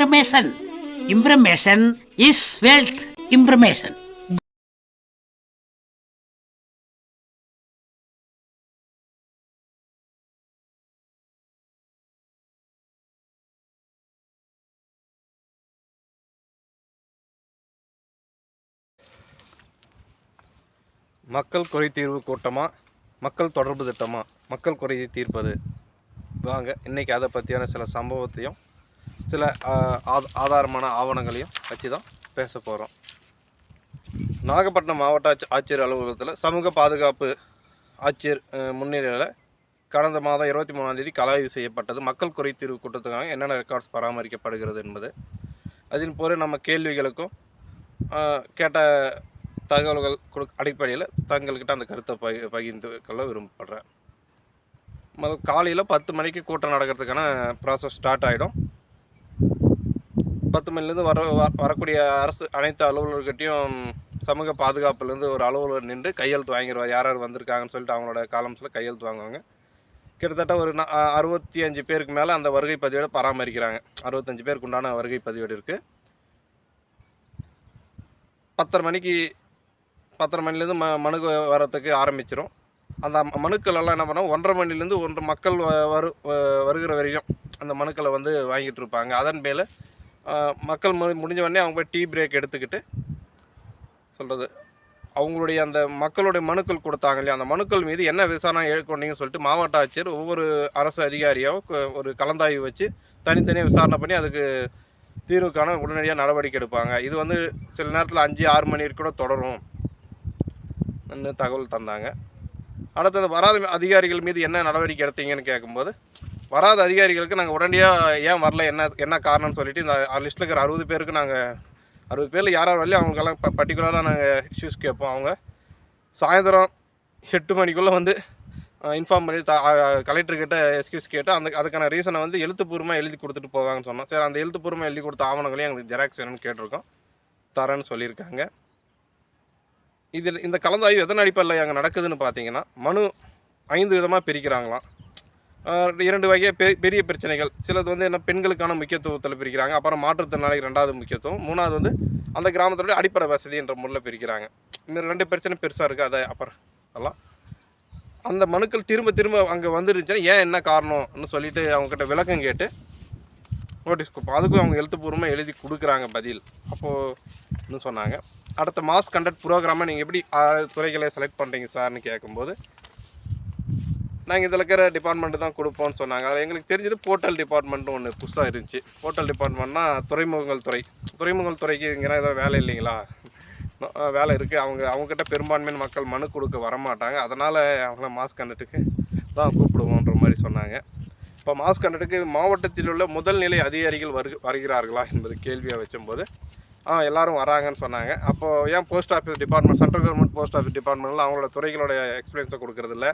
information. Information is wealth. Information. மக்கள் குறை தீர்வு கூட்டமா மக்கள் தொடர்பு திட்டமா மக்கள் குறையை தீர்ப்பது வாங்க இன்னைக்கு அதை பற்றியான சில சம்பவத்தையும் சில ஆத- ஆதாரமான ஆவணங்களையும் வச்சு தான் பேச போகிறோம் நாகப்பட்டினம் மாவட்ட ஆட்சி ஆட்சியர் அலுவலகத்தில் சமூக பாதுகாப்பு ஆட்சியர் முன்னிலையில் கடந்த மாதம் இருபத்தி மூணாம் தேதி கலாய்வு செய்யப்பட்டது. மக்கள் குறை தீர்வு கூட்டத்துக்காக என்னென்ன ரெக்கார்ட்ஸ் பராமரிக்கப்படுகிறது என்பது அதன் பொருள் நம்ம கேள்விகளுக்கும் கேட்ட தகவல்கள் கொடு அடிப்படையில் தங்கள்கிட்ட அந்த கருத்தை பகி பகிர்ந்து கொள்ள விரும்பப்படுறேன் முதல் காலையில் பத்து மணிக்கு கூட்டம் நடக்கிறதுக்கான ப்ராசஸ் ஸ்டார்ட் ஆகிடும் பத்து மணிலேருந்து வர வ- வரக்கூடிய அரசு அனைத்து அலுவலர்கிட்டையும் சமூக பாதுகாப்புலேருந்து ஒரு அலுவலர் நின்று கையெழுத்து வாங்கிடுவார். யார் யார் வந்திருக்காங்கன்னு சொல்லிட்டு அவங்களோட காலம்ஸில் கையெழுத்து வாங்குவாங்க. கிட்டத்தட்ட ஒரு நா- அறுபத்தி அஞ்சு பேருக்கு மேலே அந்த வருகை பதிவேடு பராமரிக்கிறாங்க. அறுபத்தஞ்சு பேருக்கு உண்டான வருகை பதிவேடு இருக்குது பத்தரை மணிக்கு பத்தரை மணிலேருந்து ம மனு வரத்துக்கு ஆரம்பிச்சிடும் அந்த மனுக்களெல்லாம் மனுக்கள் எல்லாம் என்ன பண்ணோம்? ஒன்றரை மணிலேருந்து ஒன்று மக்கள் வ- வரு வ- வருகிற வரையும் அந்த மனுக்களை வந்து வாங்கிட்டு இருப்பாங்க. அதன் மேலே மக்கள் மு முடிஞ்ச உடனே அவங்க போய் டீ பிரேக் எடுத்துக்கிட்டு சொல்கிறது அவங்களுடைய அந்த மக்களுடைய மனுக்கள் கொடுத்தாங்க இல்லையா? அந்த மனுக்கள் மீது என்ன விசாரணை ஏற்கொண்டீங்கன்னு சொல்லிட்டு மாவட்ட ஆட்சியர் ஒவ்வொரு அரசு அதிகாரியோ ஒரு கலந்தாய்வு வச்சு தனித்தனியாக விசாரணை பண்ணி அதுக்கு தீர்வுக்கான உடனடியாக நடவடிக்கை எடுப்பாங்க. இது வந்து சில நேரத்தில் அஞ்சு ஆறு மணி கூட தொடரும் தகவல் தந்தாங்க. அடுத்தது வராத அதிகாரிகள் மீது என்ன நடவடிக்கை எடுத்தீங்கன்னு கேட்கும்போது வராத அதிகாரிகளுக்கு நாங்கள் உடனடியாக ஏன் வரல என்ன என்ன காரணம்னு சொல்லிட்டு இந்த லிஸ்ட்டில் இருக்கிற அறுபது பேருக்கு நாங்கள் அறுபது பேரில் யார் யார் வரலையும் அவங்களுக்கெல்லாம் இப்போ பர்டிகுலராக நாங்கள் இஷ்யூஸ் கேட்போம் அவங்க. சாயந்தரம் எட்டு மணிக்குள்ளே வந்து இன்ஃபார்ம் பண்ணி த கலெக்டர்கிட்ட எக்ஸ்கியூஸ் கேட்டு அந்த அதுக்கான ரீசனை வந்து எழுத்துப்பூர்வமாக எழுதி கொடுத்துட்டு போவாங்கன்னு சொன்னோம். சரி அந்த எழுத்துப்பூர்வமாக எழுதி கொடுத்த ஆவணங்களையும் எங்களுக்கு ஜெராக்ஸ் வேணும்னு கேட்டிருக்கோம். தரேன்னு சொல்லியிருக்காங்க. இதில் இந்த கலந்தாய்வு எதன் அடிப்படையில் அங்கே நடக்குதுன்னு பார்த்தீங்கன்னா மனு ஐந்து விதமாக பிரிக்கிறாங்களாம். இரண்டு வகையாக பெ பெரிய பிரச்சனைகள். சிலது வந்து என்ன பெண்களுக்கான முக்கியத்துவத்தில் பிரிக்கிறாங்க. அப்புறம் மாற்றுத்திறனாளிக்கு ரெண்டாவது முக்கியத்துவம். மூணாவது வந்து அந்த கிராமத்தோட அடிப்படை வசதி என்ற முறையில் பிரிக்கிறாங்க. இன்னும் ரெண்டு பிரச்சனை பெருசாக இருக்குது அதை அப்புறம் அதெல்லாம் அந்த மனுக்கள் திரும்ப திரும்ப அங்கே வந்துருந்துச்சுன்னா ஏன் என்ன காரணம்னு சொல்லிட்டு அவங்ககிட்ட விளக்கம் கேட்டு நோட்டீஸ் கொடுப்போம். அதுக்கும் அவங்க எழுத்துப்பூர்வமாக எழுதி கொடுக்குறாங்க பதில். அப்போதுன்னு சொன்னாங்க. அடுத்த மாஸ் கண்டக்ட் ப்ரோக்ராமை நீங்கள் எப்படி துறைகளை செலக்ட் பண்ணுறீங்க சார்னு கேட்கும்போது நாங்கள் இதில் இருக்கிற டிபார்ட்மெண்ட்டு தான் கொடுப்போம்னு சொன்னாங்க. அதில் எங்களுக்கு தெரிஞ்சது போர்ட்டல் டிபார்ட்மெண்ட்னு ஒன்று புதுசாக இருந்துச்சு. போர்ட்டல் டிபார்ட்மெண்ட்னா துறைமுகங்கள் துறை. துறைமுகங்கள் துறைக்கு இங்கே ஏதாவது வேலை இல்லைங்களா? வேலை இருக்குது அவங்க அவங்ககிட்ட பெரும்பான்மையான மக்கள் மனு கொடுக்க வரமாட்டாங்க. அதனால் அவங்கள மாஸ் கண்டக்ட்டுக்கு தான் கூப்பிடுவோன்ற மாதிரி சொன்னாங்க. இப்போ மாஸ் கண்டக்ட்டுக்கு மாவட்டத்தில் உள்ள முதல் நிலை அதிகாரிகள் வரு வருகிறார்களா என்பது கேள்வியாக வச்சும்போது ஆ எல்லோரும் வராங்கன்னு சொன்னாங்க. அப்போது ஏன் post office department central government post office டிபார்ட்மெண்ட்டில் அவங்களோட துறைகளோட எக்ஸ்பீரியன்ஸை கொடுக்கறதில்ல.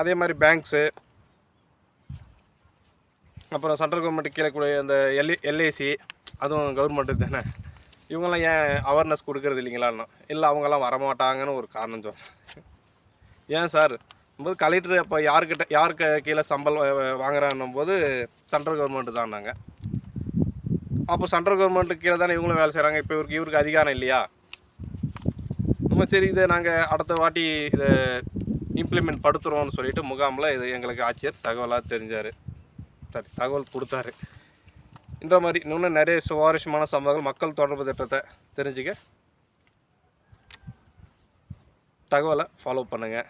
அதே மாதிரி பேங்க்ஸு அப்புறம் சென்ட்ரல் கவர்மெண்ட் கீழே கூடிய அந்த எல்ஐ எல்ஐசி அதுவும் கவர்மெண்ட்டு தானே. இவங்கெல்லாம் ஏன் அவேர்னஸ் கொடுக்கறது இல்லைங்களான்னா. இல்லை அவங்கெல்லாம் வரமாட்டாங்கன்னு ஒரு காரணம் சொல்கிறேன் ஏன் சார்? போது கலெக்டர் அப்போ யாருக்கிட்ட யாருக்கு கீழே சம்பளம் வாங்குறான்னும் போது சென்ட்ரல் கவர்மெண்ட்டு தான் நாங்கள் அப்போ சென்ட்ரல் கவர்மெண்ட்டுக்கு கீழே தானே இவங்களும் வேலை செய்கிறாங்க இப்போ இவருக்கு இவருக்கு அதிகாரம் இல்லையா? நம்ம சரி இதை நாங்கள் அடுத்த வாட்டி இதை இம்ப்ளிமெண்ட் படுத்துருவோம்னு சொல்லிட்டு முகாமில் இது எங்களுக்கு ஆட்சியர் தகவலாக தெரிஞ்சார். சரி தகவல் கொடுத்தாரு. இந்த மாதிரி இன்னும் நிறைய சுவாரஸ்யமான சம்பவங்கள் மக்கள் தொடர்பு திட்டத்தை தெரிஞ்சுக்க தகவலை ஃபாலோ பண்ணுங்கள்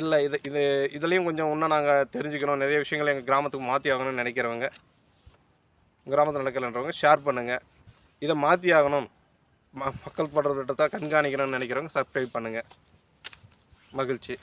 இல்லை இது இது இதுலேயும் கொஞ்சம் இன்னும் நாங்கள் தெரிஞ்சுக்கணும். நிறைய விஷயங்கள் எங்கள் கிராமத்துக்கு மாற்றி ஆகணும்னு நினைக்கிறவங்க கிராமத்தில் நடக்கலைன்றவங்க ஷேர் பண்ணுங்கள் இதை மாற்றி ஆகணும். ம மக்கள் படுற திட்டத்தை கண்காணிக்கணும்னு நினைக்கிறவங்க சப்ஸ்கிரைப் பண்ணுங்கள் மகிழ்ச்சி.